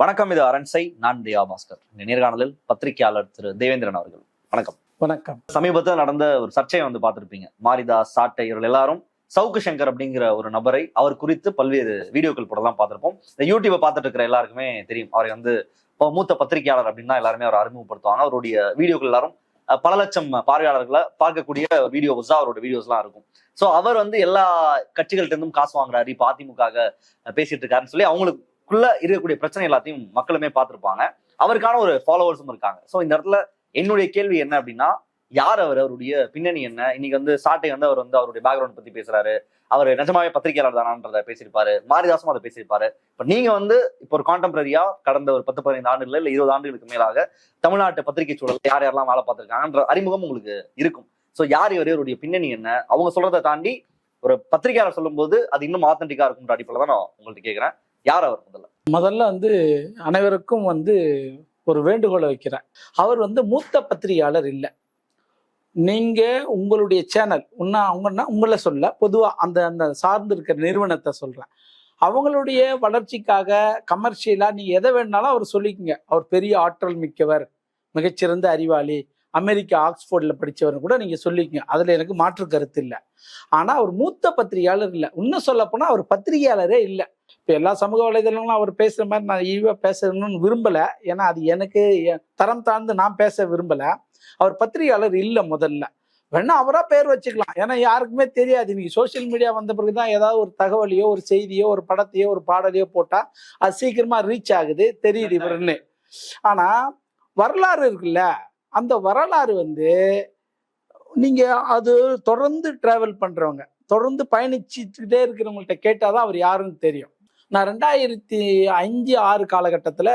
வணக்கம் இது அரண்சை நான் தியா பாஸ்கர் இந்த நேர்காணலில் பத்திரிகையாளர் திரு தேவேந்திரன் அவர்கள். வணக்கம். வணக்கம். சமீபத்தில் நடந்த ஒரு சர்ச்சையை வந்து பார்த்திருப்பீங்க. மாரிதாஸ் சாட்டை இவர்கள் எல்லாரும் சவுக்கு சங்கர் அப்படிங்கிற ஒரு நபரை அவர் குறித்து பல்வேறு வீடியோக்கள் போடலாம் பார்த்திருப்போம். இந்த யூடியூப்பை பார்த்துட்டு இருக்கிற எல்லாருக்குமே தெரியும். அவரை வந்து மூத்த பத்திரிகையாளர் அப்படின்னா எல்லாருமே அவர் அறிமுகப்படுத்துவாங்க. அவருடைய வீடியோக்கள் எல்லாரும் பல லட்சம் பார்வையாளர்களை பார்க்கக்கூடிய வீடியோஸ் தான் அவரோட வீடியோஸ்லாம் இருக்கும். ஸோ அவர் வந்து எல்லா கட்சிகள்ட்ட இருந்தும் காசு வாங்குறாரு. இப்போ அதிமுக பேசிட்டு இருக்காருன்னு சொல்லி அவங்களுக்குள்ள இருக்கக்கூடிய பிரச்சனை எல்லாத்தையும் மக்களுமே பார்த்திருப்பாங்க. அவருக்கான ஒரு ஃபாலோவர்ஸும் இருக்காங்க. ஸோ இந்த இடத்துல என்னுடைய கேள்வி என்ன அப்படின்னா யார் அவர்? அவருடைய பின்னணி என்ன? இன்னைக்கு வந்து சாட்டை வந்து அவர் வந்து அவருடைய பேக்ரவுண்ட் பத்தி பேசுறாரு. அவர் நிஜமாவே பத்திரிகையாளர் தானான்றத பேசியிருப்பாரு. மாரிதாசும் அதை பேசியிருப்பாரு. இப்ப நீங்க வந்து இப்போ ஒரு கான்டெம்பரரியா கடந்த ஒரு பத்து பதினைந்து ஆண்டுகள் இல்லை இருபது ஆண்டுகளுக்கு மேலாக தமிழ்நாட்டு பத்திரிகை சூழல் யார் யாரெல்லாம் வேலை பார்த்திருக்காங்கன்ற அறிமுகம் உங்களுக்கு இருக்கும். ஸோ யார் இவர்? இவருடைய பின்னணி என்ன? அவங்க சொல்றதை தாண்டி ஒரு பத்திரிகையாளர் சொல்லும்போது அது இன்னும் ஆத்தென்டிக்கா இருக்கும்ன்ற அடிப்படையில் தான் நான் உங்கள்கிட்ட கேட்குறேன் யார் அவர் முதல்ல? முதல்ல வந்து அனைவருக்கும் வந்து ஒரு வேண்டுகோளை வைக்கிறேன். அவர் வந்து மூத்த பத்திரிகையாளர் இல்லை. நீங்க உங்களுடைய சேனல் உன்னா அவங்கன்னா உங்களை சொல்ல பொதுவாக அந்த அந்த சார்ந்து இருக்கிற நிறுவனத்தை சொல்றேன். அவங்களுடைய வளர்ச்சிக்காக கமர்ஷியலா நீங்கள் எதை வேணாலும் அவர் சொல்லிக்கங்க. அவர் பெரிய ஆற்றல் மிக்கவர் மிகச்சிறந்த அறிவாளி அமெரிக்கா ஆக்ஸ்போர்டில் படிச்சவர் கூட நீங்கள் சொல்லிக்கங்க. அதில் எனக்கு மாற்று கருத்து இல்லை. ஆனால் அவர் மூத்த பத்திரிகையாளர் இல்லை. இன்னும் சொல்லப்போனால் அவர் பத்திரிகையாளரே இல்லை. இப்போ எல்லா சமூக வலைதளங்களும் அவர் பேசுகிற மாதிரி நான் ஈவாக பேசணும்னு விரும்பலை. ஏன்னா அது எனக்கு தரம் தாழ்ந்து நான் பேச விரும்பலை. அவர் பத்திரிகையாளர் இல்லை முதல்ல. வேணா அவராக பேர் வச்சுக்கலாம். ஏன்னா யாருக்குமே தெரியாது. இன்னைக்கு சோஷியல் மீடியா வந்த பிறகு தான் ஏதாவது ஒரு தகவலையோ ஒரு செய்தியோ ஒரு படத்தையோ ஒரு பாடலையோ போட்டால் அது சீக்கிரமாக ரீச் ஆகுது. தெரியுது இவருன்னு. ஆனால் வரலாறு இருக்குல்ல. அந்த வரலாறு வந்து நீங்க அது தொடர்ந்து டிராவல் பண்றவங்க தொடர்ந்து பயணிச்சுக்கிட்டே இருக்கிறவங்கள்ட்ட கேட்டாதான் அவர் யாருன்னு தெரியும். நான் ரெண்டாயிரத்தி அஞ்சு ஆறு காலகட்டத்தில்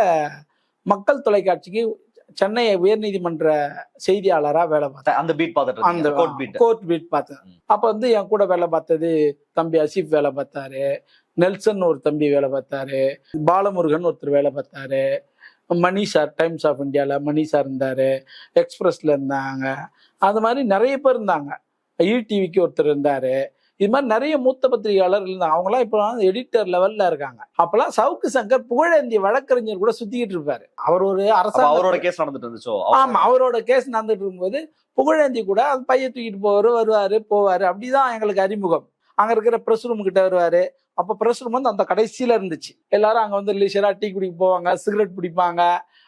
மக்கள் தொலைக்காட்சிக்கு சென்னை உயர்நீதிமன்ற செய்தியாளராக வேலை பார்த்தேன். அந்த பீட் பார்த்துட்டு அந்த கோர்ட் பீட் பார்த்தேன். அப்போ வந்து என் கூட வேலை பார்த்தது தம்பி அசீப் வேலை பார்த்தாரு நெல்சன் ஒரு தம்பி வேலை பார்த்தாரு பாலமுருகன் ஒருத்தர் வேலை பார்த்தாரு மணி சார் டைம்ஸ் ஆஃப் இந்தியாவில் மணி சார் இருந்தார் எக்ஸ்பிரஸில் இருந்தாங்க. அது மாதிரி நிறைய பேர் இருந்தாங்க. ஈடிவிக்கு ஒருத்தர் இருந்தார். இது மாதிரி நிறைய மூத்த பத்திரிகையாளர் இருந்தாங்க. அவங்களாம் இப்போ எடிட்டர் லெவல்ல இருக்காங்க. அப்பெல்லாம் சவுக்கு சங்கர் புகழேந்திய வழக்கறிஞர் கூட சுத்திக்கிட்டு இருப்பாரு. அவர் ஒரு அரசாங்க அவரோட கேஸ் நடந்துட்டு இருந்துச்சோ? ஆமா அவரோட கேஸ் நடந்துட்டு இருக்கும்போது புகழேந்தி கூட அந்த பைய தூக்கிட்டு போவாரு வருவாரு போவாரு. அப்படிதான் எங்களுக்கு அறிமுகம். அங்க இருக்கிற பிரஸ் ரூம் கிட்ட வருவாரு. அப்ப பிரஸ் ரூம் வந்து அந்த கடைசியில இருந்துச்சு. எல்லாரும் அங்க வந்து லிஷரா டீ குடிக்க போவாங்க சிகரெட் பிடிப்பாங்க.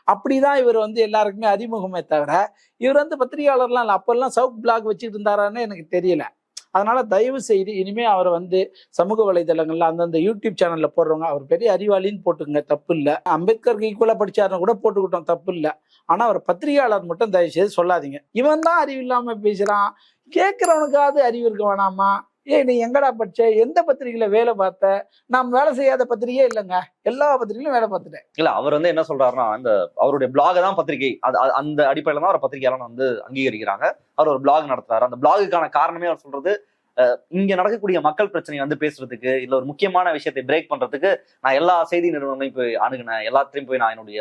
அப்படிதான் இவர் வந்து எல்லாருக்குமே அறிமுகமே தவிர இவர் வந்து பத்திரிகையாளர்லாம் இல்லை. அப்பெல்லாம் சவுத் பிளாக் வச்சுட்டு இருந்தாரான்னு எனக்கு தெரியல. அதனால தயவு செய்து இனிமே அவரை வந்து சமூக வலைதளங்கள்ல அந்தந்த யூடியூப் சேனல்ல போடுறவங்க அவர் பெரிய அறிவாளின்னு போட்டுங்க தப்பு இல்லை. அம்பேத்கருக்கு ஈக்குவலா படிச்சாருன்னு கூட போட்டுக்கிட்டோம். தப்பு இல்லை. ஆனா அவர் பத்திரிகையாளர் மட்டும் தயவு செய்து சொல்லாதீங்க. இவன் தான் அறிவு இல்லாம பேசுறான். கேட்கிறவனுக்காவது அறிவு இருக்க வேணாமா? ஏய் நீ எங்கடா படிச்ச? எந்த பத்திரிகையில வேலை பார்த்த? நாம் வேலை செய்யாத பத்திரிகையே இல்லைங்க. எல்லா பத்திரிகையிலும் வேலை பார்த்துட்டேன். இல்ல அவர் வந்து என்ன சொல்றாருன்னா அந்த அவருடைய பிளாக தான் பத்திரிகை. அது அந்த அடிப்படையில தான் அவர் பத்திரிகையாளர் வந்து அங்கீகரிக்கிறாங்க. அவர் ஒரு பிளாக் நடத்துறாரு. அந்த பிளாகுக்கான காரணமே அவர் சொல்றது இங்க நடக்கக்கூடிய மக்கள் பிரச்சனையை வந்து பேசுறதுக்கு இல்ல ஒரு முக்கியமான விஷயத்தை பிரேக் பண்றதுக்கு நான் எல்லா செய்தி நிறுவனங்களையும் போய் அணுகினேன். எல்லாத்தையும் போய் நான் என்னுடைய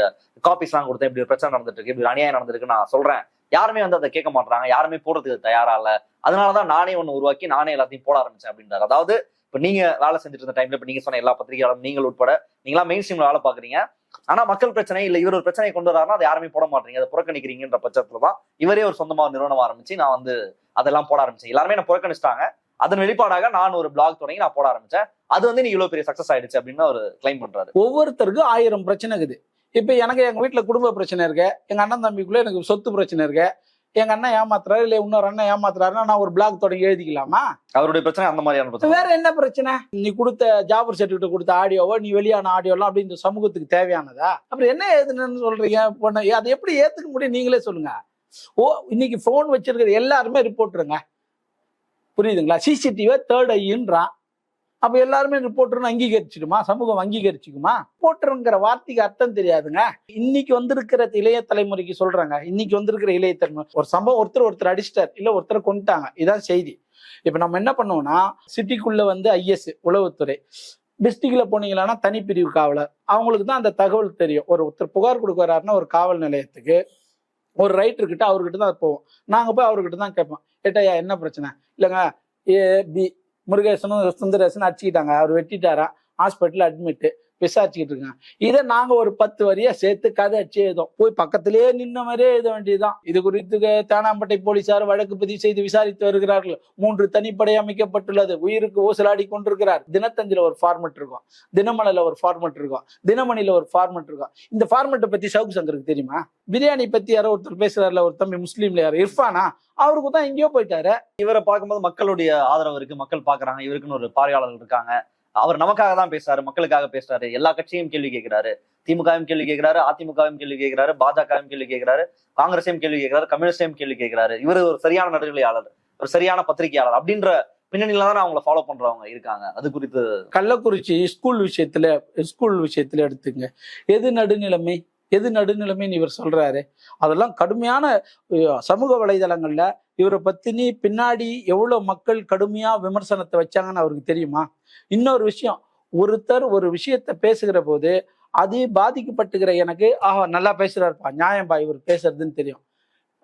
காப்பீஸ் எல்லாம் கொடுத்தேன். இப்படி ஒரு பிரச்சனை நடந்துட்டு இருக்கு இப்படி அநியாயம் நடந்திருக்கு நான் சொல்றேன். யாருமே வந்து அதை கேட்க மாட்டாங்க யாருமே போடுறதுக்கு தயாரா இல்ல. அதனாலதான் நானே ஒண்ணு உருவாக்கி நானே எல்லாத்தையும் போட ஆரம்பிச்சேன் அப்படின்றாரு. அதாவது இப்ப நீங்க வேலை செஞ்சுட்டு இருந்த டைம்ல இப்ப நீங்க சொன்ன எல்லா பத்திரிகையாளரும் நீங்கள் உட்பட நீங்களா மெயின் ஸ்ட்ரீம்ல வேலை பாக்குறீங்க ஆனா மக்கள் பிரச்சனை இல்ல இவர் ஒரு பிரச்சனையை கொண்டு வராருன்னா அதை யாருமே போட மாட்டீங்க அதை புறக்கணிக்கிறீங்கன்ற பட்சத்துல தான் இவரே ஒரு சொந்தமா நிறுவனம் ஆரம்பிச்சு நான் வந்து அதெல்லாம் போட ஆரம்பிச்சேன். எல்லாருமே என்ன புறக்கணிச்சிட்டாங்க. அதன் வெளிப்பாடாக நான் ஒரு பிளாக் தொடங்கி நான் போட ஆரம்பிச்சேன். அது வந்து நீ இவ்வளவு பெரிய சக்சஸ் ஆயிடுச்சு அப்படின்னு அவர் கிளைம் பண்றாரு. ஒவ்வொருத்தருக்கும் ஆயிரம் பிரச்சனை இருக்குது இப்ப எனக்கு எங்க வீட்டுல குடும்ப பிரச்சனை இருக்கு. எங்க அண்ணன் தம்பிக்குள்ள எனக்கு சொத்து பிரச்சனை இருக்கு. எங்க அண்ணன் ஏமாத்துறாரு இல்ல இன்னொரு அண்ணன் ஏமாத்துறாருன்னா நான் ஒரு பிளாக் தொடங்கி எழுதிக்கலாமா? அவருடைய பிரச்சனை அந்த மாதிரியான பிரச்சனை. வேற என்ன பிரச்சனை? நீ கொடுத்த ஜாபர் சர்டிபிகேட் கொடுத்த ஆடியோவோ நீ வெளியான ஆடியோலாம் அப்படி இந்த சமூகத்துக்கு தேவையானதா? அப்புறம் என்ன ஏதுன்னு சொல்றீங்க? பொண்ணு அதை எப்படி ஏத்துக்க முடியும்? நீங்களே சொல்லுங்க. ஓ இன்னைக்கு ஃபோன் வச்சிருக்கிற எல்லாருமே ரிப்போர்ட்டுருங்க புரியுதுங்களா? சிசிடிவி தேர்ட் ஐன்றான் அப்ப எல்லாருமே ரிப்போர்ட்டர்னு அங்கீகரிச்சிடுமா? சமூகம் அங்கீகரிச்சுக்குமா? ரிப்போர்ட்டருங்கிற வார்த்தைக்கு அர்த்தம் தெரியாதுங்க. இன்னைக்கு வந்திருக்கிற இளைய தலைமுறைக்கு சொல்றாங்க. இன்னைக்கு வந்திருக்கிற இளைய தலைமுறை ஒரு சம்பவம் ஒருத்தர் ஒருத்தர் அடிச்சிட்டார் இல்ல ஒருத்தரை கொண்டுட்டாங்க இதான் செய்தி. இப்ப நம்ம என்ன பண்ணுவோம்னா சிட்டிக்குள்ள வந்து ஐஎஸ் உளவுத்துறை. டிஸ்ட்ரிக்ட்ல போனீங்கன்னா தனிப்பிரிவு காவலர். அவங்களுக்கு தான் அந்த தகவல் தெரியும். ஒரு ஒருத்தர் புகார் கொடுக்குறாருன்னா ஒரு காவல் நிலையத்துக்கு. ஒரு ரைட்டர் கிட்ட அவர்கிட்ட தான் போவோம். நாங்க போய் அவர்கிட்ட தான் கேட்போம். ஏட்டையா என்ன பிரச்சனை? இல்லைங்க. ஏ பி முருகேசனும் சுந்தரேசனும் அடிச்சுக்கிட்டாங்க. அவர் வெட்டிட்டாரா? ஹாஸ்பிட்டலில் அட்மிட் விசாரிச்சுக்கிட்டு இருக்காங்க. இதை நாங்க ஒரு பத்து வரியா சேர்த்து கதை அடிச்சு எழுதோம் போய் பக்கத்திலேயே நின்ன மாதிரியே எழுத வேண்டியதுதான். இது குறித்து தேனாம்பட்டை போலீசார் வழக்கு பதிவு செய்து விசாரித்து வருகிறார்கள். மூன்று தனிப்படை அமைக்கப்பட்டுள்ளது. உயிருக்கு ஊசலாடி கொண்டிருக்கிறார். தினத்தந்தில ஒரு ஃபார்மெட் இருக்கும். தினமலையில ஒரு ஃபார்மெட் இருக்கும். தினமணியில ஒரு ஃபார்மெட் இருக்கும். இந்த ஃபார்மெட்டை பத்தி சவுக்கு சங்கருக்கு தெரியுமா? பிரியாணி பத்தி யாரோ ஒருத்தர் பேசுறாருல ஒரு தம்பி முஸ்லீம்ல யாரோ இர்ஃபானா? அவருக்கு தான் எங்கேயோ போயிட்டாரு. இவரை பார்க்கும்போது மக்களுடைய ஆதரவு இருக்கு. மக்கள் பாக்குறாங்க இவருக்குன்னு ஒரு பார்வையாளர்கள் இருக்காங்க. அவர் நமக்காக தான் பேசுறாரு மக்களுக்காக பேசுறாரு எல்லா கட்சியும் கேள்வி கேட்கிறாரு. திமுகவும் கேள்வி கேட்கிறாரு அதிமுகவும் கேள்வி கேட்கிறாரு பாஜகவும் கேள்வி கேட்கிறாரு காங்கிரஸையும் கேள்வி கேட்கிறாரு கம்யூனிஸ்டையும் கேள்வி கேட்கிறாரு. இவர் ஒரு சரியான நடுநிலையாளர் ஒரு சரியான பத்திரிகையாளர் அப்படின்ற பின்னணியில தான் அவங்கள ஃபாலோ பண்றவங்க இருக்காங்க. அது குறித்து கள்ளக்குறிச்சி ஸ்கூல் விஷயத்துல ஸ்கூல் விஷயத்துல எடுத்துங்க எது நடுநிலைமை? எது நடுநிலைமைன்னு இவர் சொல்றாரு. அதெல்லாம் கடுமையான சமூக வலைதளங்கள்ல இவரை பத்தினி பின்னாடி எவ்வளவு மக்கள் கடுமையா விமர்சனத்தை வச்சாங்கன்னு அவருக்கு தெரியுமா? இன்னொரு விஷயம் ஒருத்தர் ஒரு விஷயத்த பேசுகிற போது அது பாதிக்கப்பட்டுகிற எனக்கு ஆஹா நல்லா பேசுறாருப்பா நியாயம்பா இவர் பேசுறதுன்னு தெரியும்.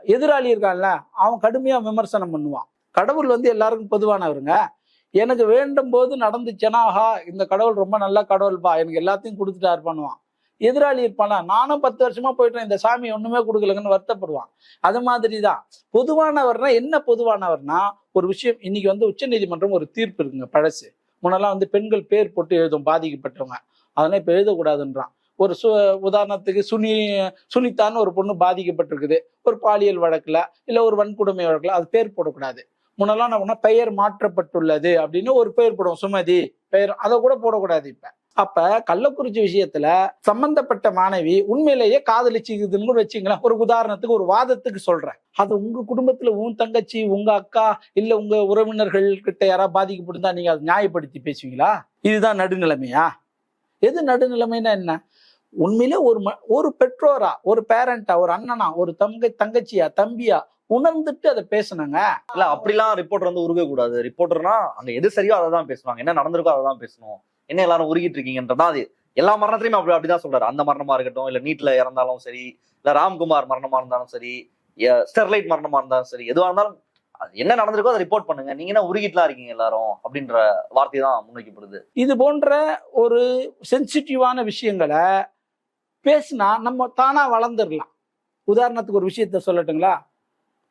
எதிராளி இருக்கான்ல அவன் கடுமையா விமர்சனம் பண்ணுவான். கடவுள் வந்து எல்லாருக்கும் பொதுவானவருங்க எனக்கு வேண்டும் போது நடந்துச்சுன்னா ஆஹா இந்த கடவுள் ரொம்ப நல்ல கடவுள்பா எனக்கு எல்லாத்தையும் கொடுத்துட்டாரு பண்ணுவான் எதிராளி இருப்பானா நானும் பத்து வருஷமா போயிட்டேன் இந்த சாமி ஒண்ணுமே கொடுக்கலங்கன்னு வருத்தப்படுவான். அது மாதிரி தான் பொதுவானவர்னா என்ன பொதுவானவர்னா ஒரு விஷயம் இன்னைக்கு வந்து உச்ச நீதிமன்றம் ஒரு தீர்ப்பு இருக்குங்க பழசு. முன்னெல்லாம் வந்து பெண்கள் பேர் போட்டு எழுதும் பாதிக்கப்பட்டவங்க. அதெல்லாம் இப்ப எழுதக்கூடாதுன்றான். ஒரு சு உதாரணத்துக்கு சுனி சுனிதான்னு ஒரு பொண்ணு பாதிக்கப்பட்டிருக்குது. ஒரு பாலியல் வழக்குல இல்ல ஒரு வன்கொடுமை வழக்குல அது பேர் போடக்கூடாது. முன்னெல்லாம் என்ன பண்ணா பெயர் மாற்றப்பட்டுள்ளது அப்படின்னு ஒரு பெயர் போடுவோம் சுமதி பெயர் அதை கூட போடக்கூடாது இப்ப. அப்ப கள்ளக்குறிச்சி விஷயத்துல சம்பந்தப்பட்ட மாணவி உண்மையிலேயே காதலிச்சுக்குதுன்னு கூட வச்சுங்களேன். ஒரு உதாரணத்துக்கு ஒரு வாதத்துக்கு சொல்றேன். அது உங்க குடும்பத்துல உன் தங்கச்சி உங்க அக்கா இல்ல உங்க உறவினர்கள் கிட்ட யாராவது பாதிக்கப்பட்டிருந்தா நீங்க அதை நியாயப்படுத்தி பேசுவீங்களா? இதுதான் நடுநிலைமையா? எது நடுநிலைமைன்னா என்ன? உண்மையிலே ஒரு ம- ஒரு பெற்றோரா ஒரு பேரண்டா ஒரு அண்ணனா ஒரு தங்க தங்கச்சியா தம்பியா உணர்ந்துட்டு அதை பேசணுங்க இல்ல அப்படிலாம் ரிப்போர்ட்டர் வந்து உருவே கூடாது ரிப்போர்ட்டர்னா அங்க எது சரியோ அதை தான் பேசுவாங்க. என்ன நடந்திருக்கோ அதை தான் பேசணும். என்ன எல்லாரும் உருகிட்டு இருக்கீங்கன்றதான் அது எல்லா மரணத்திலையும் அப்படி அப்படிதான் சொல்றாரு. அந்த மரணமா இருக்கட்டும் இல்ல நீட்ல இறந்தாலும் சரி இல்ல ராம்குமார் மரணமா இருந்தாலும் சரி ஸ்டெர்லைட் மரணமா இருந்தாலும் சரி எதுவா இருந்தாலும் அது என்ன நடந்திருக்கோ அதை ரிப்போர்ட் பண்ணுங்க. நீங்க என்ன உருகிட்டுலாம் இருக்கீங்க எல்லாரும்? அப்படின்ற வார்த்தை தான் முன்வைக்கப்படுது. இது போன்ற ஒரு சென்சிட்டிவான விஷயங்களை பேசினா நம்ம தானா வளர்ந்துடலாம். உதாரணத்துக்கு ஒரு விஷயத்த சொல்லட்டுங்களா?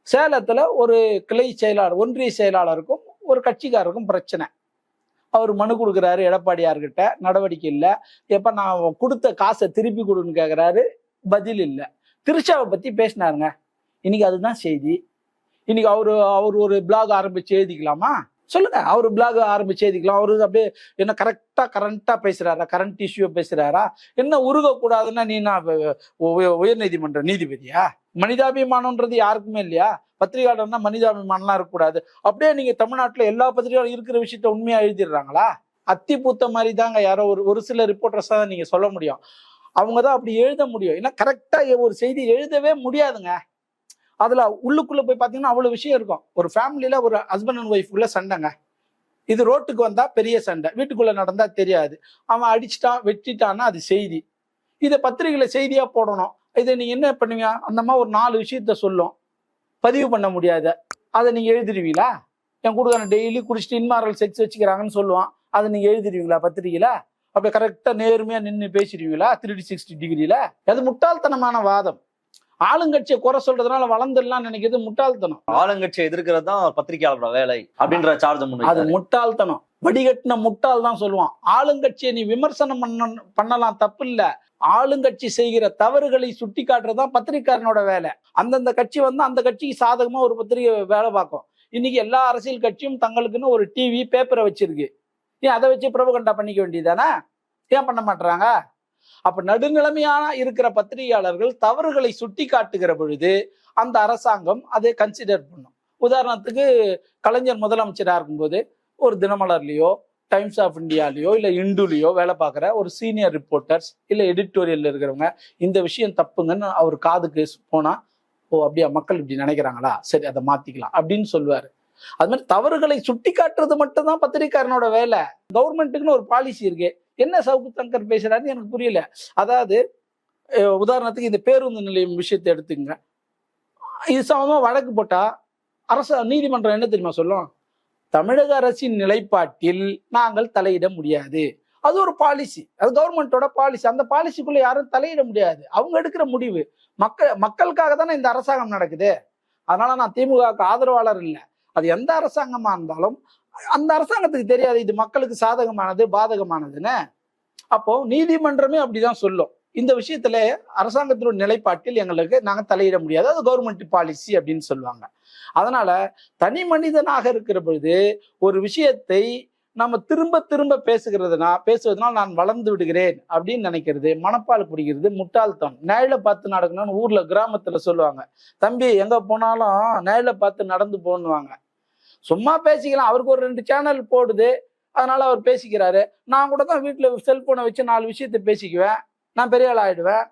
சேலத்துல ஒரு கிளை செயலாளர் ஒன்றிய செயலாளருக்கும் ஒரு கட்சிக்காருக்கும் பிரச்சனை. அவர் மனு கொடுக்குறாரு எடப்பாடியார்கிட்ட. நடவடிக்கை இல்லை. எப்போ நான் கொடுத்த காசை திருப்பி கொடுன்னு கேட்குறாரு பதில் இல்லை. திருச்சாவை பற்றி பேசினாருங்க. இன்னைக்கு அதுதான் செய்தி. இன்னைக்கு அவர் அவர் ஒரு பிளாக் ஆரம்பிச்சு எழுதிக்கலாமா? சொல்லுங்க. அவர் பிளாக் ஆரம்பிச்சு எழுதிக்கலாம். அவரு அப்படியே என்ன கரெக்டாக கரண்ட்டாக பேசுகிறாரா கரண்ட் இஷ்யூ பேசுகிறாரா என்ன உருகக்கூடாதுன்னா நீ நான் உயர்நீதிமன்ற நீதிபதியா? மனிதாபிமானம்ன்றது யாருக்குமே இல்லையா? பத்திரிகையாளர்னா மனிதாபிமானம்லாம் இருக்கக்கூடாது. அப்படியே நீங்க தமிழ்நாட்டில் எல்லா பத்திரிகையாளர் இருக்கிற விஷயத்த உண்மையா எழுதிடுறாங்களா? அத்தி பூத்த மாதிரி தாங்க யாரோ ஒரு ஒரு சில ரிப்போர்ட்டர்ஸ் தான் நீங்க சொல்ல முடியும். அவங்க தான் அப்படி எழுத முடியும். ஏன்னா கரெக்டாக ஒரு செய்தி எழுதவே முடியாதுங்க. அதில் உள்ளுக்குள்ளே போய் பார்த்தீங்கன்னா அவ்வளோ விஷயம் இருக்கும். ஒரு ஃபேமிலியில் ஒரு ஹஸ்பண்ட் அண்ட் ஒய்ஃபுக்குள்ள சண்டைங்க. இது ரோட்டுக்கு வந்தால் பெரிய சண்டை. வீட்டுக்குள்ளே நடந்தால் தெரியாது. அவன் அடிச்சிட்டான் வெட்டிட்டான்னா அது செய்தி. இதை பத்திரிகையில் செய்தியாக போடணும். இதை நீங்கள் என்ன பண்ணுவீங்க அந்த மாதிரி ஒரு நாலு விஷயத்த சொல்லும். பதிவு பண்ண முடியாத. அதை நீங்கள் எழுதிடுவீங்களா? என் கூட டெய்லி குடிச்சிட்டு இன்மாரல் செக்ஸ் வச்சுக்கிறாங்கன்னு சொல்லுவான். அதை நீங்கள் எழுதிடுவீங்களா பத்திரிகையில? அப்படியே கரெக்டாக நேர்மையாக நின்று பேசிடுவீங்களா? த்ரீ சிக்ஸ்டி டிகிரியில அது முட்டாள்தனமான வாதம். ஆளுங்கட்சியை குறை சொல்றதுனால வளர்ந்துடலாம் நினைக்கிறது முட்டாள்தனம். ஆளுங்கட்சியை எதிர்க்கிறது தான் பத்திரிகையாளரோட வேலை அப்படின்ற சார்ஜ் அது முன்வைக்கிறாரு முட்டாள்தனம். வடிகட்டின முட்டாள் தான் சொல்லுவான். ஆளுங்கட்சியை நீ விமர்சனம் பண்ண பண்ணலாம் தப்பு இல்ல ஆளுங்கட்சி செய்கிற தவறுகளை சுட்டி காட்டுறதுதான் பத்திரிக்காரனோட வேலை. அந்தந்த கட்சி வந்து அந்த கட்சிக்கு சாதகமா ஒரு பத்திரிகை வேலை பார்க்கும். இன்னைக்கு எல்லா அரசியல் கட்சியும் தங்களுக்குன்னு ஒரு டிவி பேப்பரை வச்சிருக்கு. ஏன் அதை வச்சு பிரபகண்டா பண்ணிக்க வேண்டியதானே ஏன் பண்ண மாட்டாங்க அப்ப நடுநிலைமையான இருக்கிற பத்திரிகையாளர்கள் தவறுகளை சுட்டி காட்டுகிற பொழுது அந்த அரசாங்கம் அதை கன்சிடர் பண்ணும். உதாரணத்துக்கு கலைஞர் முதலமைச்சராக இருக்கும்போது ஒரு தினமலர்லையோ டைம்ஸ் ஆஃப் இந்தியாலேயோ இல்லை இந்துலயோ வேலை பார்க்குற ஒரு சீனியர் ரிப்போர்ட்டர்ஸ் இல்லை எடிட்டோரியல்ல இருக்கிறவங்க இந்த விஷயம் தப்புங்கன்னு அவர் காதுக்கு போனால் ஓ அப்படியா மக்கள் இப்படி நினைக்கிறாங்களா? சரி அதை மாற்றிக்கலாம் அப்படின்னு சொல்லுவார். அது மாதிரி தவறுகளை சுட்டி காட்டுறது மட்டும்தான் பத்திரிக்காரனோட வேலை. கவர்மெண்ட்டுக்குன்னு ஒரு பாலிசி இருக்கு. என்ன சவுக்கு தங்கர் பேசுறாருன்னு எனக்கு புரியல. அதாவது உதாரணத்துக்கு இந்த பேருந்து நிலையம் விஷயத்தை எடுத்துங்க. இது சமமா வழக்கு போட்டா அரசு நீதிமன்றம் என்ன தெரியுமா சொல்லும்? தமிழக அரசின் நிலைப்பாட்டில் நாங்கள் தலையிட முடியாது. அது ஒரு பாலிசி அது கவர்மெண்டோட பாலிசி அந்த பாலிசிக்குள்ள யாரும் தலையிட முடியாது. அவங்க எடுக்கிற முடிவு. மக்கள் மக்களுக்காக தானே இந்த அரசாங்கம் நடக்குது. அதனால நான் திமுகவுக்கு ஆதரவாளர் இல்லை. அது எந்த அரசாங்கமா இருந்தாலும் அந்த அரசாங்கத்துக்கு தெரியாது இது மக்களுக்கு சாதகமானது பாதகமானதுன்னு. அப்போ நீதிமன்றமே அப்படிதான் சொல்லும். இந்த விஷயத்துல அரசாங்கத்தினுடைய நிலைப்பாட்டில் எங்களுக்கு நாங்கள் தலையிட முடியாது. அது கவர்மெண்ட் பாலிசி அப்படின்னு சொல்லுவாங்க. அதனால தனி மனிதனாக இருக்கிற பொழுது ஒரு விஷயத்தை நம்ம திரும்ப திரும்ப பேசுகிறதுனா பேசுவதனால் நான் வளர்ந்து விடுகிறேன் அப்படின்னு நினைக்கிறது மனப்பால் பிடிக்கிறது முட்டாள்தம் நேயில பார்த்து நடக்கணும்னு ஊர்ல கிராமத்துல சொல்லுவாங்க. தம்பி எங்க போனாலும் நேயில பார்த்து நடந்து போன்னுவாங்க. சும்மா பேசிக்கலாம். அவருக்கு ஒரு ரெண்டு சேனல் போடுது. அதனால அவர் பேசிக்கிறாரு. நான் கூட தான் வீட்டுல செல்போனை வச்சு நாலு விஷயத்த பேசிக்குவேன். நான் பெரிய ஆள் ஆயிடுவேன்.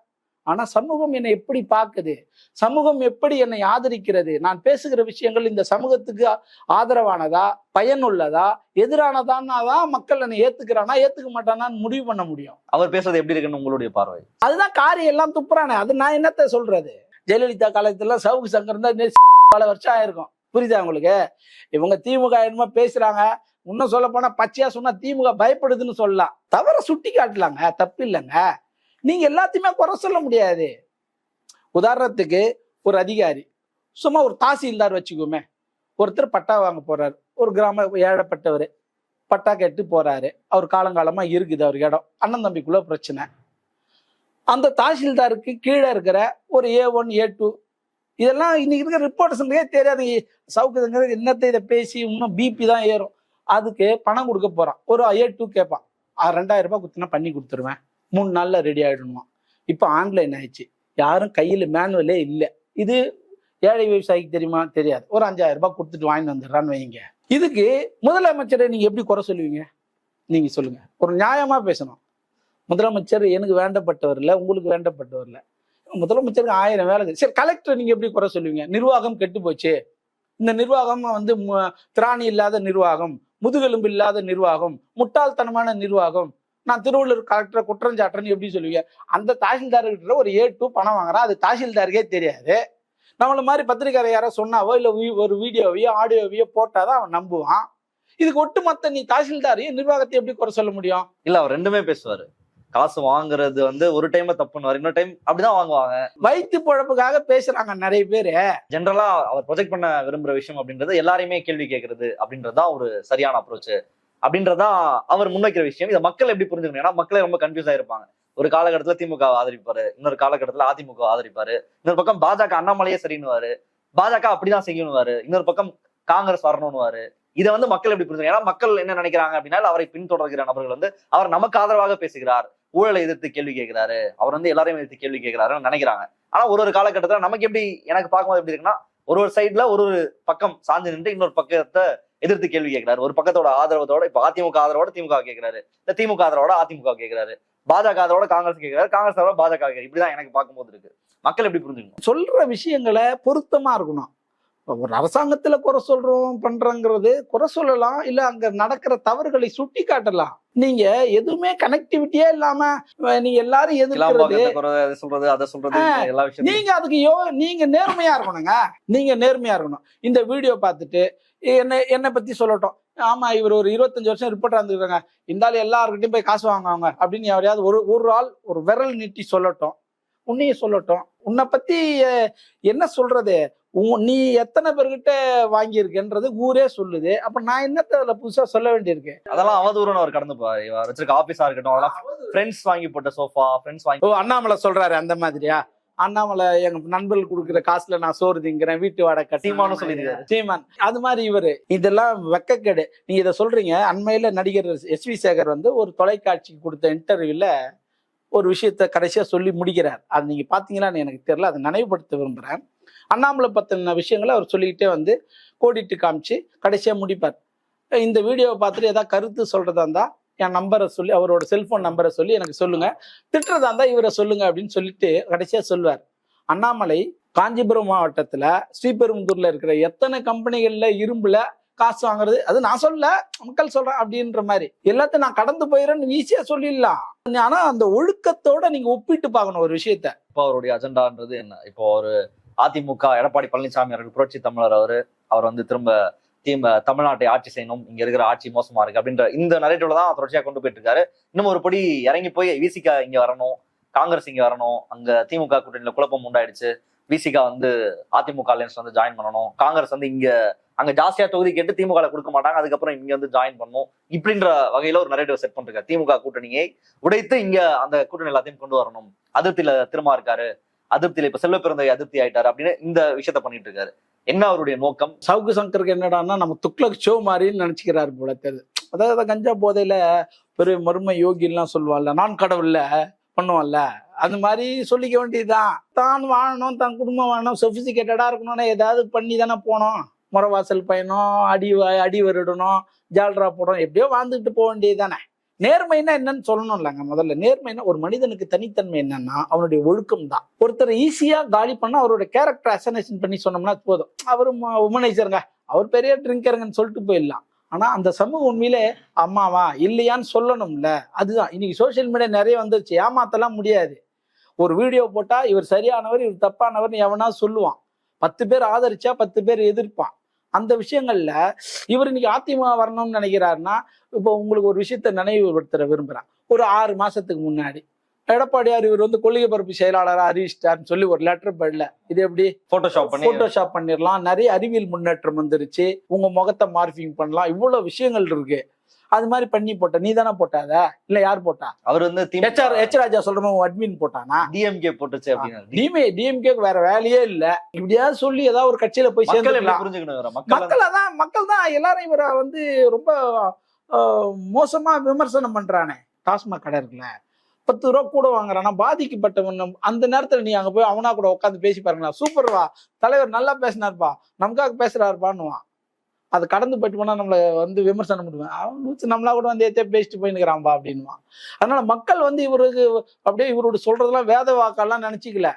ஆனா சமூகம் என்னை எப்படி பார்க்குது? சமூகம் எப்படி என்னை ஆதரிக்கிறது? நான் பேசுகிற விஷயங்கள் இந்த சமூகத்துக்கு ஆதரவானதா? பயனுள்ளதா? எதிரானதான்னா தான் மக்கள் என்னை ஏத்துக்கிறானா? ஏத்துக்க மாட்டானான்னு முடிவு பண்ண முடியும். அவர் பேசுறது எப்படி இருக்குன்னு உங்களுடைய பார்வை? அதுதான் காரி எல்லாம் துப்புறானே. அது நான் என்னத்த சொல்றது? ஜெயலலிதா காலத்துல சவுக்கு சங்கர் தான் பல வருஷம் ஆயிருக்கும். புரியுதா உங்களுக்கு? இவங்க திமுக என்னமோ பேசுறாங்க. இன்னும் சொல்ல போனா பச்சையா சொன்னா திமுக பயப்படுதுன்னு சொல்லலாம். தவற சுட்டி காட்டலாங்க. தப்பு இல்லைங்க. நீங்க எல்லாத்தையுமே குறை சொல்ல முடியாது. உதாரணத்துக்கு ஒரு அதிகாரி சும்மா ஒரு தாசில்தார் வச்சுக்கோமே. ஒருத்தர் பட்டா வாங்க போறாரு. ஒரு கிராம ஏழப்பட்டவர். பட்டா கேட்டு போறாரு. அவர் காலங்காலமா இருக்குது அவர் இடம். அண்ணன் தம்பிக்குள்ள பிரச்சனை. அந்த தாசில்தாருக்கு கீழே இருக்கிற ஒரு ஏ ஒன் ஏ டூ இதெல்லாம் இன்னைக்கு இருக்கிற ரிப்போர்ட்டர்ஸுங்களுக்கே தெரியாது. சவுக்குதுங்கிறது என்னத்தை இதை பேசி இன்னும் பிபி தான் ஏறும். அதுக்கு பணம் கொடுக்க போறான். ஒரு ஏ டூ கேட்பான் ரெண்டாயிரம் ரூபாய் கொடுத்தனா பண்ணி கொடுத்துருவேன். மூணு நாள்ல ரெடி ஆகிடணுமா இப்போ ஆன்லைன் ஆயிடுச்சு. யாரும் கையில் மேனுவலே இல்லை. இது ஏழை விவசாயிக்கு தெரியுமா? தெரியாது. ஒரு அஞ்சாயிரம் ரூபாய் கொடுத்துட்டு வாங்கிட்டு வந்துடுறான்னு வைங்க. இதுக்கு முதலமைச்சரை நீங்க எப்படி குறை சொல்லுவீங்க? நீங்க சொல்லுங்க. ஒரு நியாயமா பேசணும். முதலமைச்சர் எனக்கு வேண்டப்பட்டவர் இல்லை உங்களுக்கு வேண்டப்பட்டவர் இல்லை முதலமைச்சருக்கு ஆயிரம் வேலை சரி கலெக்டர் நீங்க எப்படி குறை சொல்லுவீங்க? நிர்வாகம் கெட்டு போச்சு இந்த நிர்வாகம் வந்து மு- திராணி இல்லாத நிர்வாகம் முதுகெலும்பு இல்லாத நிர்வாகம் முட்டாள்தனமான நிர்வாகம். நான் திருவள்ளூர் கலெக்டரை குற்றஞ்சாட்டுறேன்னு எப்படி சொல்லுவீங்க? அந்த தாசில்தார்கிட்ட ஒரு ஏ டூ பணம் வாங்குறான் அது தாசில்தாருக்கே தெரியாது. நம்மள மாதிரி பத்திரிக்கை யாரோ சொன்னாவோ இல்லை ஒரு வீடியோவையோ ஆடியோவையோ போட்டாதான் அவன் நம்புவான். இதுக்கு ஒட்டுமொத்த நீ தாசில்தாரையும் நிர்வாகத்தை எப்படி குறை சொல்ல முடியும்? இல்லை அவர் ரெண்டுமே பேசுவார். காசு வாங்குறது வந்து ஒரு டைம் தப்புன்னு இன்னொரு டைம் அப்படிதான் வாங்குவாங்க. வயிற்று பொழப்புக்காக பேசுறாங்க நிறைய பேரு. ஜென்ரலா அவர் ப்ரொஜெக்ட் பண்ண விரும்புற விஷயம் அப்படின்றது எல்லாரையுமே கேள்வி கேட்கறது அப்படின்றதுதான் ஒரு சரியான அப்ரோச் அப்படின்றதான் அவர் முன்வைக்கிற விஷயம். இதை மக்கள் எப்படி புரிஞ்சுக்கணும்? ஏன்னா மக்களே ரொம்ப கன்ஃபியூஸ் ஆயிருப்பாங்க. ஒரு காலகட்டத்துல திமுக ஆதரிப்பாரு. இன்னொரு காலகட்டத்துல அதிமுக ஆதரிப்பாரு. இன்னொரு பக்கம் பாஜக அண்ணாமலையே சரின்னுவாரு. பாஜக அப்படிதான் செய்யணுவாரு. இன்னொரு பக்கம் காங்கிரஸ் வரணும்னுவாரு. இதை வந்து மக்கள் எப்படி புரிஞ்சுக்கணும்? ஏன்னா மக்கள் என்ன நினைக்கிறாங்க அப்படின்னா அவரை பின்தொடர்கிற நபர்கள் வந்து அவர் நமக்கு ஆதரவாக பேசுகிறார். ஊழலை எதிர்த்து கேள்வி கேட்கிறாரு. அவர் வந்து எல்லாரையும் எதிர்த்து கேள்வி கேட்கிறாருன்னு நினைக்கிறாங்க. ஆனா ஒரு ஒரு காலகட்டத்துல நமக்கு எப்படி எனக்கு பார்க்கும்போது எப்படி இருக்குன்னா ஒரு ஒரு சைட்ல ஒரு ஒரு பக்கம் சாஞ்சு நின்று இன்னொரு பக்கத்தை எதிர்த்து கேள்வி கேட்கிறாரு. ஒரு பக்கத்தோட ஆதரவத்தோட இப்ப அதிமுக ஆதரவோட திமுக கேட்கிறாரு. இந்த திமுக ஆதரவோட அதிமுக கேட்கிறாரு. பாஜக ஆதரவோட காங்கிரஸ் கேட்கிறாரு. காங்கிரஸ் ஆதரவோட பாஜக கேட்கிறாரு. இப்படிதான் எனக்கு பார்க்கும்போது இருக்கு. மக்கள் எப்படி புரிஞ்சுக்கணும்? சொல்ற விஷயங்களை பொருத்தமா இருக்கணும். ஒரு அரசாங்கத்துல குறை சொல்றோம் பண்றங்கிறது குறை சொல்லலாம். இல்ல அங்க நடக்கிற தவறுகளை சுட்டி காட்டலாம் நீங்க எதுவுமே கனெக்டிவிட்டியே இல்லாம நீங்க எல்லாரும் எதிர்க்கிறது. சொல்றது அதை சொல்றது எல்லா விஷயத்தையும். நீங்க அதுக்கு யோ நீங்க நேர்மையா இருக்கணுங்க. நீங்க நேர்மையா இருக்கணும். இந்த வீடியோ பார்த்துட்டு என்ன என்னை பத்தி சொல்லட்டும். ஆமா இவர் ஒரு இருபத்தஞ்சு வருஷம் ரிப்போர்ட்டா இருந்துருக்காங்க இந்த ஆள் எல்லாருக்கிட்டையும் போய் காசு வாங்குவாங்க அப்படின்னு யாரையாவது ஒரு ஒரு ஆள் ஒரு விரல் நீட்டி சொல்லட்டும். உன்னையே சொல்லட்டும். உன்னை பத்தி என்ன சொல்றது? நீ எத்தனை பேர்கிட்ட வாங்கியிருக்கேன்றது ஊரே சொல்லுது. அப்ப நான் என்னத்த அதுல புதுசா சொல்ல வேண்டியிருக்கு? அதெல்லாம் அவதூறுன்னு அவர் கடந்து வச்சிருக்க ஆபீஸா இருக்கட்டும் அதெல்லாம் ஃப்ரெண்ட்ஸ் வாங்கி போட்ட சோஃபா ஃப்ரெண்ட்ஸ் வாங்கி ஓ அண்ணாமலை சொல்றாரு அந்த மாதிரியா? அண்ணாமலை எங்க நண்பர்கள் கொடுக்குற காசுல நான் சோறு திங்கிறேன் வீட்டு வாடகை. சீமானும் சொல்லியிருக்காரு. சீமான். அது மாதிரி இவரு. இதெல்லாம் வெக்கக்கேடு. நீங்க இதை சொல்றீங்க. அண்மையில நடிகர் எஸ் வி சேகர் வந்து ஒரு தொலைக்காட்சிக்கு கொடுத்த இன்டர்வியூல ஒரு விஷயத்த கடைசியா சொல்லி முடிக்கிறார். அது நீங்க பாத்தீங்களான்னு எனக்கு தெரியல. அதை நினைவுபடுத்த விரும்புறேன். அண்ணாமலை பற்றின விஷயங்களை அவர் சொல்லிக்கிட்டே வந்து கோடிட்டு காமிச்சு கடைசியா முடிப்பார். இந்த வீடியோவை பார்த்துட்டு ஏதாவது கருத்து சொல்றதா இருந்தால் என் நம்பரை சொல்லி அவரோட செல்ஃபோன் நம்பரை சொல்லி எனக்கு சொல்லுங்க. திட்டுறதா இருந்தால் இவரை சொல்லுங்க அப்படின்னு சொல்லிட்டு கடைசியா சொல்லுவார். அண்ணாமலை காஞ்சிபுரம் மாவட்டத்தில் ஸ்ரீபெரும்புதூரில் இருக்கிற எத்தனை கம்பெனிகளில் இரும்பில் காசு வாங்குறது? அது நான் சொல்ல மக்கள் சொல்றேன் அப்படின்ற மாதிரி. எல்லாத்தையும் நான் கடந்து போயிடுறேன்னு ஈஸியா சொல்லிடலாம். ஆனா அந்த ஒழுக்கத்தோட நீங்க ஒப்பிட்டு பார்க்கணும் ஒரு விஷயத்த. இப்போ அவருடைய அஜெண்டான்றது என்ன? இப்போ ஒரு அதிமுக எடப்பாடி பழனிசாமி அவர்கள் புரட்சி தமிழர் அவரு அவர் வந்து திரும்ப தீம் தமிழ்நாட்டை ஆட்சி செய்யணும். இங்க இருக்கிற ஆட்சி மோசமா இருக்கு அப்படின்ற இந்த நரேட்டிவ்ல தான் தொடர்ச்சியா கொண்டு போயிட்டு இருக்காரு. இன்னும் ஒரு படி இறங்கி போய் விசிகா இங்க வரணும். காங்கிரஸ் இங்க வரணும். அங்க திமுக கூட்டணியில குழப்பம் உண்டாயிடுச்சு. விசிகா வந்து அதிமுக அலையன்ஸ் வந்து ஜாயின் பண்ணணும். காங்கிரஸ் வந்து இங்க அங்க ஜாஸ்தியா தொகுதி கேட்டு திமுக கொடுக்க மாட்டாங்க. அதுக்கப்புறம் இங்க வந்து ஜாயின் பண்ணும். இப்படின்ற வகையில ஒரு நரேட்டிவ் செட் பண்ணிருக்காரு திமுக கூட்டணியை உடைத்து இங்க அந்த கூட்டணி எல்லாத்தையும் கொண்டு வரணும். அதிருப்தியில திரும்ப இருக்காரு. அதிருப்தியில இப்ப செல்வ பிறந்த அதிருப்தி ஆயிட்டாரு அப்படின்னு இந்த விஷயத்த பண்ணிட்டு இருக்காரு. என்ன அவருடைய நோக்கம்? சவுக்கு சங்கருக்கு என்னடான்னா நம்ம துக்ளக் ஷோ மாதிரின்னு நினைச்சுக்கிறாரு போல தெரியுது அதாவது கஞ்சா போதையில பெரிய மர்ம யோகின்லாம் சொல்லுவாள்ல நான் கடவுள்ல பண்ணுவோம்ல அது மாதிரி சொல்லிக்க வேண்டியதுதான். தான் வாழணும் தன் குடும்பம் வாழணும் சொபிசிகேட்டடா இருக்கணும்னா ஏதாவது பண்ணி தானே போனோம் முறவாசல் பயணம் அடி வ- அடி வருடணும் ஜால்ரா போடணும் எப்படியோ வாழ்ந்துட்டு போக வேண்டியது தானே நேர்மைன்னா என்னன்னு சொல்லணும் இல்லைங்க முதல்ல. நேர்மைன்னா ஒரு மனிதனுக்கு தனித்தன்மை என்னன்னா அவனுடைய ஒழுக்கம் தான் ஒருத்தர் ஈஸியா காலி பண்ணா அவரோட கேரக்டர் அசனேஷன் பண்ணி சொன்னோம்னா போதும். அவர் உமனைசருங்க அவர் பெரிய ட்ரிங்கருங்கன்னு சொல்லிட்டு போயிடலாம். ஆனா அந்த சமூகம் உண்மையில அம்மாவா இல்லையான்னு சொல்லணும்ல. அதுதான். இன்னைக்கு சோஷியல் மீடியா நிறைய வந்துருச்சு. ஏமாத்தலாம் முடியாது. ஒரு வீடியோ போட்டா இவர் சரியானவர் இவர் தப்பானவர்னு எவனா சொல்லுவான். பத்து பேர் ஆதரிச்சா பத்து பேர் எதிர்ப்பான். அந்த விஷயங்கள்ல இவர் இன்னைக்கு அதிமுக வரணும்னு நினைக்கிறாருன்னா இப்போ உங்களுக்கு ஒரு விஷயத்த நினைவுபடுத்த விரும்புறேன். ஒரு ஆறு மாசத்துக்கு முன்னாடி. எடப்பாடியார் இவர் வந்து கொள்கை பரப்பு செயலாளராக அறிவிச்சிட்டாருன்னு சொல்லி ஒரு லெட்டர் படில. இது எப்படி? போட்டோஷாப் பண்ணி போட்டோஷாப் பண்ணிடலாம் நிறைய அறிவியல் முன்னேற்றம் வந்துருச்சு. உங்க முகத்தை மார்பிங் பண்ணலாம். இவ்வளவு விஷயங்கள் இருக்கு. அது மாதிரி பண்ணி போட்ட நீ தானே போட்டாத இல்ல யார் போட்டா? அவர் வந்து ஹெச்ஆர் ஹெச் ராஜா சொல்ற மாதிரி அட்மின் போட்டானா? டிஎம்கே போட்டுச்சு அப்படின்னு. டிமே டிஎம்கேக்கு வேற வேலையே இல்ல. இப்படியாவது சொல்லி ஏதாவது ஒரு கட்சியில போய் புரிஞ்சுக்கணும் மக்கள் அதான் மக்கள் தான் எல்லாரும் இவரை வந்து ரொம்ப மோசமா விமர்சனம் பண்றானே. டாஸ்மாக் கடை இருக்குல்ல பத்து ரூபா கூட வாங்குறானா பாதிக்கப்பட்டவன் அந்த நேரத்துல நீ அங்க போய் அவனா கூட உட்காந்து பேசி பாருங்களா சூப்பர்வா. தலைவர் நல்லா பேசினார்ப்பா. நமக்காக பேசுறாருப்பான்னுவான். அதை கடந்து போயிட்டு போனா நம்மள வந்து விமர்சனம் பண்ணுவேன். அவன் லூச்சு நம்மளா கூட வந்து ஏத்தே பேசிட்டு போயின்னுக்கிறான்பா அப்படின்னுவான். அதனால மக்கள் வந்து இவருக்கு அப்படியே இவரோட சொல்றதெல்லாம் வேத வாக்கெல்லாம் நினச்சிக்கல.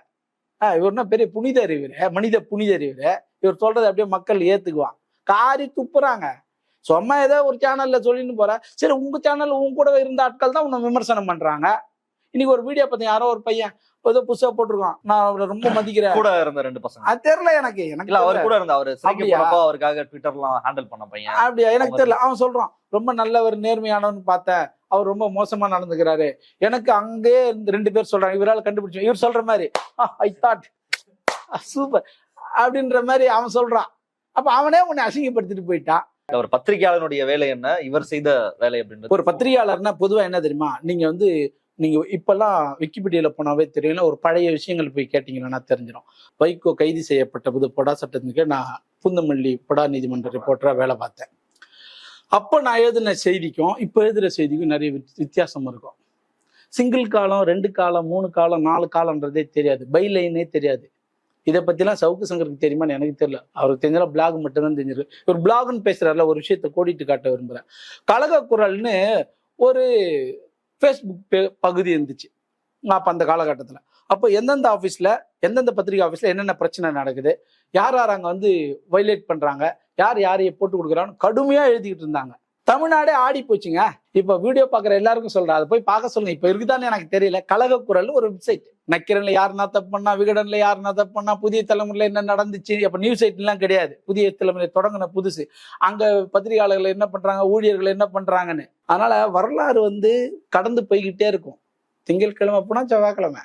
ஆஹ் இவர்னா பெரிய புனித இவரு. மனித புனித இவரு. இவர் சொல்றதை அப்படியே மக்கள் ஏத்துக்குவான். காரி துப்புறாங்க. சும்மா ஏதோ ஒரு சேனல்ல சொல்லின்னு போற. சரி உங்க சேனல் உங்க கூட இருந்த ஆட்கள் தான் உன்னை விமர்சனம் பண்றாங்க. இன்னைக்கு ஒரு வீடியோ பார்த்தீங்க யாரோ ஒரு பையன் ஏதோ புதுசா போட்டிருக்கான். நான் அவரை ரொம்ப மதிக்கிறேன். கூட இருந்த ரெண்டு பசங்க. அது தெரியல எனக்கு எனக்கு இல்ல அவர். கூட இருந்த அவர்? போனப்போ அவருக்காக ட்விட்டர்லாம் ஹேண்டில் பண்ண பையன். அப்படியா? எனக்கு தெரியல. அவன் சொல்றான் ரொம்ப நல்லவர் நேர்மையானவன் பார்த்தேன். அவர் ரொம்ப மோசமா நடந்துக்கிறாரு. எனக்கு அங்கே ரெண்டு பேர் சொல்றாங்க. இவரால் கண்டுபிடிச்சோம் இவர் சொல்ற மாதிரி ஐ தாட் சூப்பர் அப்படின்ற மாதிரி அவன் சொல்றான். அப்ப அவனே உன்னை அசிங்கப்படுத்திட்டு போயிட்டான். அவர் பத்திரிகையாளனுடைய வேலை என்ன? இவர் செய்த வேலை அப்படின்றது ஒரு பத்திரிகையாளர்னா பொதுவா என்ன தெரியுமா? நீங்க வந்து நீங்க இப்பெல்லாம் விக்கிபீடியால போனாவே தெரியும் ஒரு பழைய விஷயங்கள் போய் கேட்டீங்கன்னா தெரிஞ்சிடும் வைகோ கைது செய்யப்பட்ட புது பொடா சட்டத்துக்கு நான் பூந்தமல்லி பொடா நீதிமன்ற ரிப்போர்ட்டரா வேலை பார்த்தேன். அப்போ நான் எழுதின செய்திக்கும் இப்போ எழுதுற செய்திக்கும் நிறைய வித்- வித்தியாசம் இருக்கும். சிங்கிள் காலம் ரெண்டு காலம் மூணு காலம் நாலு காலம்ன்றதே தெரியாது. பை லைனே தெரியாது. இதை பத்திலாம் சவுக்கு சங்கருக்கு தெரியுமான்னு எனக்கு தெரியல. அவருக்கு தெரிஞ்சாலும் பிளாக் மட்டும்தான் தெரிஞ்சிருக்கு. ஒரு பிளாக்னு பேசுறாருல ஒரு விஷயத்த கோடிட்டு காட்ட விரும்புறேன். கழக குரல்னு ஒரு ஃபேஸ்புக் பகுதி இருந்துச்சு. அப்போ அந்த காலகட்டத்தில். அப்போ எந்தெந்த ஆஃபீஸில் எந்தெந்த பத்திரிகை ஆஃபீஸில் என்னென்ன பிரச்சனை நடக்குது யார் யார் அங்கே வந்து வைலேட் பண்ணுறாங்க யார் யாரையை போட்டு கொடுக்குறான்னு கடுமையாக எழுதிக்கிட்டு இருந்தாங்க. தமிழ்நாடே ஆடி போச்சுங்க. இப்போ வீடியோ பார்க்குற எல்லாருக்கும் சொல்கிறேன் அதை போய் பார்க்க சொல்லுங்க. இப்போ இருக்குதான்னு எனக்கு தெரியல. கழக குரல் ஒரு வெப்சைட் நக்கிரன்ல யாருன்னா தப்பு பண்ணா விகடன்ல யாருன்னா தப்பு பண்ணா புதிய தலைமுறையில் என்ன நடந்துச்சு? அப்போ நியூஸ் சைட்லாம் கிடையாது. புதிய தலைமுறை தொடங்கின புதுசு. அங்கே பத்திரிகையாளர்கள் என்ன பண்றாங்க? ஊழியர்கள் என்ன பண்றாங்கன்னு. அதனால வரலாறு வந்து கடந்து போய்கிட்டே இருக்கும். திங்கட்கிழமை போனால் செவ்வாய்க்கிழமை.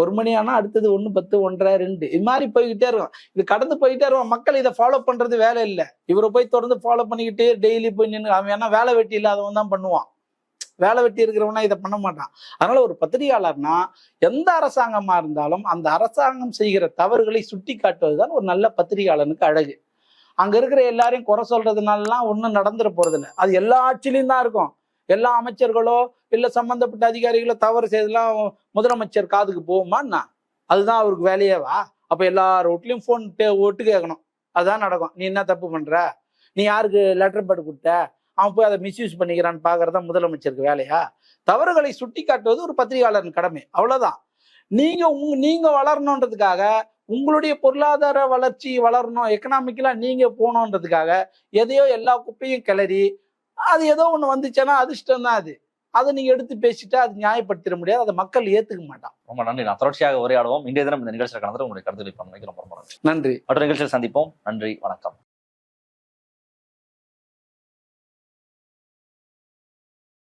ஒரு மணி ஆனா அடுத்தது ஒன்று பத்து ஒன்றரை ரெண்டு. இது மாதிரி போய்கிட்டே இருக்கும். இது கடந்து போய்கிட்டே இருக்கும். மக்கள் இதை ஃபாலோ பண்றது வேலை இல்லை. இவரை போய் தொடர்ந்து ஃபாலோ பண்ணிக்கிட்டே டெய்லி போய் நின்று அவன் ஏன்னா வேலை வெட்டி இல்லாதவன் தான் பண்ணுவான். வேலை வெட்டி இருக்கிறவனா இதை பண்ண மாட்டான். அதனால ஒரு பத்திரிகையாளர்னா எந்த அரசாங்கமா இருந்தாலும் அந்த அரசாங்கம் செய்கிற தவறுகளை சுட்டி காட்டுவதுதான் ஒரு நல்ல பத்திரிகையாளனுக்கு அழகு. அங்க இருக்கிற எல்லாரையும் குறை சொல்றதுனாலலாம் ஒன்றும் நடந்துட இல்லை அது எல்லா ஆட்சிலையும் தான் இருக்கும். எல்லா அமைச்சர்களோ இல்லை சம்பந்தப்பட்ட அதிகாரிகளோ தவறு செய்தெல்லாம் முதலமைச்சர் காதுக்கு போகுமான்னா? அதுதான் அவருக்கு வேலையேவா? அப்போ எல்லார் வீட்லயும் ஃபோன் ஒட்டு கேட்கணும். அதுதான் நடக்கும். நீ என்ன தப்பு பண்ணுற நீ யாருக்கு லெட்டர் பேட் கொடுத்த? அவன் போய் அதை மிஸ்யூஸ் பண்ணிக்கிறான்னு பார்க்குறதா முதலமைச்சருக்கு வேலையா? தவறுகளை சுட்டி காட்டுவது ஒரு பத்திரிகையாளரின் கடமை. அவ்வளோதான் நீங்கள் உங் நீங்கள் வளரணுன்றதுக்காக உங்களுடைய பொருளாதார வளர்ச்சி வளரணும் எக்கனாமிக்கலாக நீங்கள் போகணுன்றதுக்காக எதையோ எல்லா குப்பையும் கிளறி அது ஏதோ ஒண்ணு வந்துச்சுன்னா அதிர்ஷ்டம் தான் அது. அதை நீங்க எடுத்து பேசிட்டா அது நியாயப்படுத்திட முடியாது. அதை மக்கள் ஏத்துக்க மாட்டான் ரொம்ப நன்றி. நான் தொடர்ச்சியாக உரையாடுவோம். இன்றைய தினம் இந்த நிகழ்ச்சியில் கலந்து உங்களுடைய கருத்துக்களை பண்ண ரொம்ப நன்றி. மற்ற நிகழ்ச்சியில் சந்திப்போம். நன்றி. வணக்கம்.